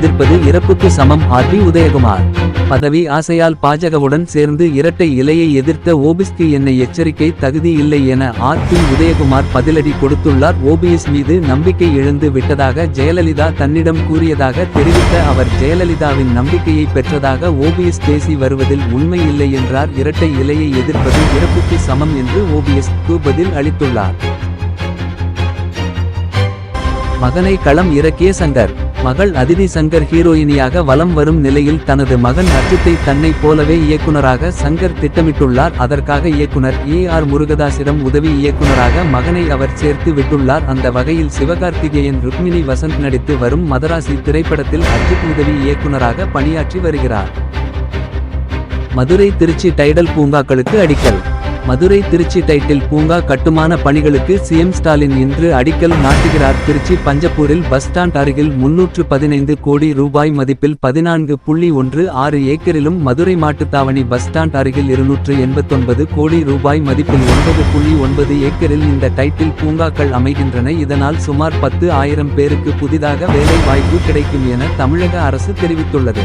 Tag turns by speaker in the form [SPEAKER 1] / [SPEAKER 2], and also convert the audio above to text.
[SPEAKER 1] எதிர்ப்பது இறப்புக்கு சமம். R B Udhayakumar. பதவி ஆசையால் பாஜகவுடன் சேர்ந்து இரட்டை இலையை எதிர்த்த ஓபிஸ்க்கு என்னை எச்சரிக்கை தகுதி இல்லை என ஆர். பி. உதயகுமார் பதிலடி கொடுத்துள்ளார். ஓபிஎஸ் மீது நம்பிக்கை இழந்து விட்டதாக ஜெயலலிதா தன்னிடம் கூறியதாக தெரிவித்த அவர் ஜெயலலிதாவின் நம்பிக்கையை பெற்றதாக ஓபிஎஸ் பேசி வருவதில் உண்மை இல்லை என்றார். இரட்டை இலையை எதிர்ப்பது இறப்புக்கு சமம் என்று ஓபிஎஸ் பதில் அளித்துள்ளார். மகனை களம் இறக்கிய சங்கர். மகள் அதிதி சங்கர் ஹீரோயினியாக வலம் வரும் நிலையில் தனது மகன் அஜித்தை தன்னைப் போலவே இயக்குனராக சங்கர் திட்டமிட்டுள்ளார். அதற்காக இயக்குனர் ஏ ஆர் முருகதாசிடம் உதவி இயக்குனராக மகனை அவர் சேர்த்து விட்டுள்ளார். அந்த வகையில் சிவகார்த்திகேயன் ருக்மிணி வசந்த் நடித்து வரும் மதராசி திரைப்படத்தில் அர்ஜித் உதவி இயக்குனராக பணியாற்றி வருகிறார். மதுரை திருச்சி டைடல் பூங்காக்களுக்கு அடிக்கல் மதுரை திருச்சி டைட்டில் பூங்கா கட்டுமான பணிகளுக்கு சிஎம் ஸ்டாலின் இன்று அடிக்கல் நாட்டுகிறார். திருச்சி பஞ்சப்பூரில் பஸ் ஸ்டாண்ட் அருகில் முன்னூற்று பதினைந்து கோடி ரூபாய் மதிப்பில் பதினான்கு புள்ளி ஒன்று ஆறு ஏக்கரிலும் மதுரை மாட்டுத்தாவணி பஸ் ஸ்டாண்ட் அருகில் இருநூற்று எண்பத்தொன்பது கோடி ரூபாய் மதிப்பில் ஒன்பது புள்ளி ஒன்பது ஏக்கரில் இந்த டைட்டில் பூங்காக்கள் அமைகின்றன. இதனால் சுமார் பத்து ஆயிரம் பேருக்கு புதிதாக வேலை வாய்ப்பு கிடைக்கும் என தமிழக அரசு தெரிவித்துள்ளது.